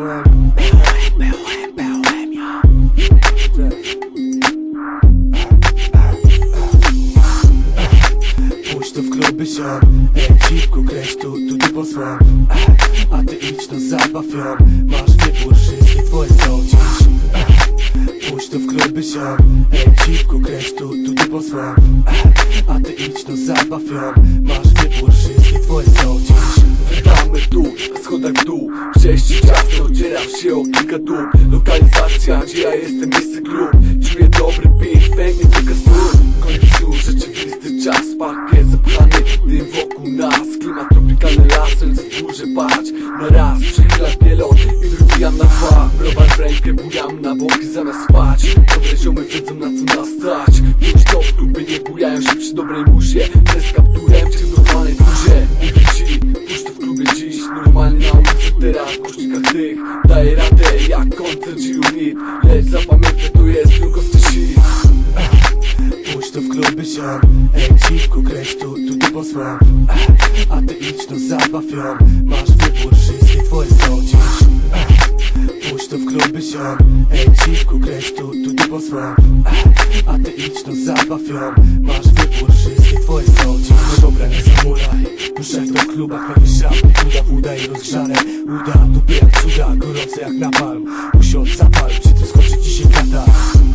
BOM Pójdź to w kluby siam Ej, dziwku, kreś tu, tu ty posłam A ty idź no zabaw ją Masz wybór, wszystkie twoje są dziś. Pójdź to w kluby siam Ej, dziwku, kreś tu, tu ty posłam A ty idź no zabaw ją schodach w dół. Przejście ciasno, odzieram się o kilka dób Lokalizacja, gdzie ja jestem, miejsce klub Czuję dobry beat, pięknie tylko snów W końcu rzeczywisty czas, pakiet zapchany Dym wokół nas, klimat tropikalny las Ręce górze, patrz, na raz Przechylam pielon i wybijam na dwa. Browar w rękę, bujam na boki zamiast spać. Dobre ziomy wiedzą na co nas stać. To w kluby nie bujają się przy dobrej musie teraz, głośnikach tych. Daję radę jak koncert G-Unit Lecz zapamiętaj, to jest tylko shit. Pójdź to w kluby siam Ej, dziwku, kreś tu, tu ty posłam A ty idź no zabaw Masz wybór, wszystkie twoje są dziś. Pójdź to w kluby siam Ej, dziwku, kreś tu, tu ty posłam A ty idź no zabaw Masz wybór, wszystkie twoje są dziś. No dobra, nie zamulaj. Już jak w klubach prawie szrapy Uda, i rozgrzane. Uda, dupy jak cuda Gorące jak napalm. Usiądź, zapal Przy tym skoczy ci się kata.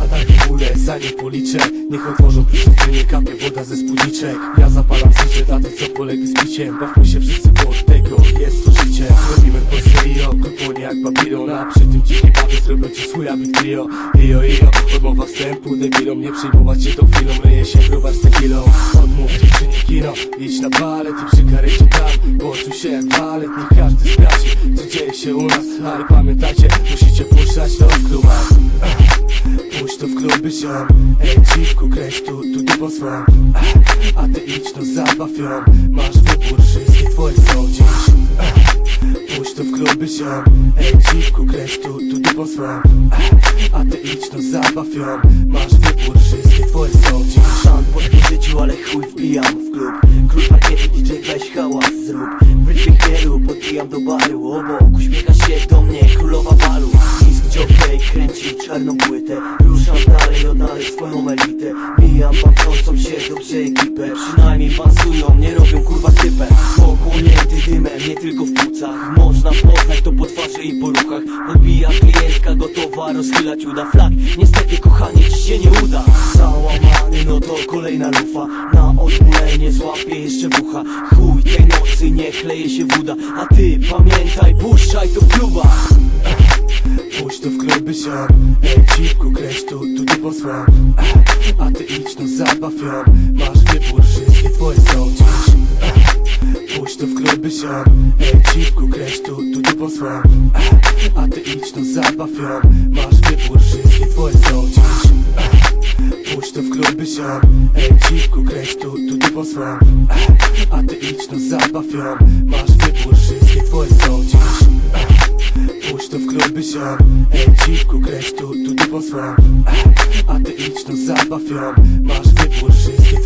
A tak w ogóle, zanim policzę. Niech otworzą prysznice, nie kapie woda ze spódniczek. Ja zapalam życie dla tych, co polegli z piciem. Bawmy się wszyscy, bo od tego jest to życie. Robimy w Polsce kuponie jak Babylon. A przy tym dzikie baby zrobią ci swój aby trio Ijo, ijo, odmowa wstępu Debilom nie przejmować się tą U nas, ale pamiętajcie Musicie puszczać to w klubach. Puść to w kluby siam Ej dziwku, kreś tu, tu ty posłam A ty idź no zabaw ją Masz wybór, wszystkie twoje są dziś Puść to w kluby siam Ej dziwku, kreś tu, tu ty posłam A ty idź no zabaw ją Masz wybór, wszystkie twoje są dziś Szan po spożyciu, ale chuj wbijam w klub. Król parkietu, DJ kręci czarną płytę. Ruszam dalej, odnaleźć swoją elitę. Mijam bawiącą się dobrze ekipę Przynajmniej pansują, nie robią kurwa sypę. Pochłonięty dymem, nie tylko w płucach. Można poznać to po twarzy i po ruchach. Odbija klientka gotowa rozchylać uda. Flag Niestety kochanie ci się nie uda. Załamany, no to kolejna lufa. Na odmulenie złapie jeszcze bucha. Chuj tej nocy nie chleje się woda A ty pamiętaj, puszczaj to w klubach. Puść to w kluby siam Ej dziwku, kreś tu, tu ty posłam A ty idź no zabaw ją Masz wybór, wszystkie twoje są dziś. Puść to w kluby siam Ej dziwku, kreś tu, tu ty posłam A ty idź no zabaw ją Masz wybór, wszystkie twoje są dziś. Puść to w kluby siam Ej dziwku, kreś tu, tu ty posłam A ty idź no zabaw ją Masz wybór, wszystkie twoje są dziś to w kluby siam Ej dziwku, kreś tu, tu posłam A ty idź no zabaw ją. Masz wybór, dziś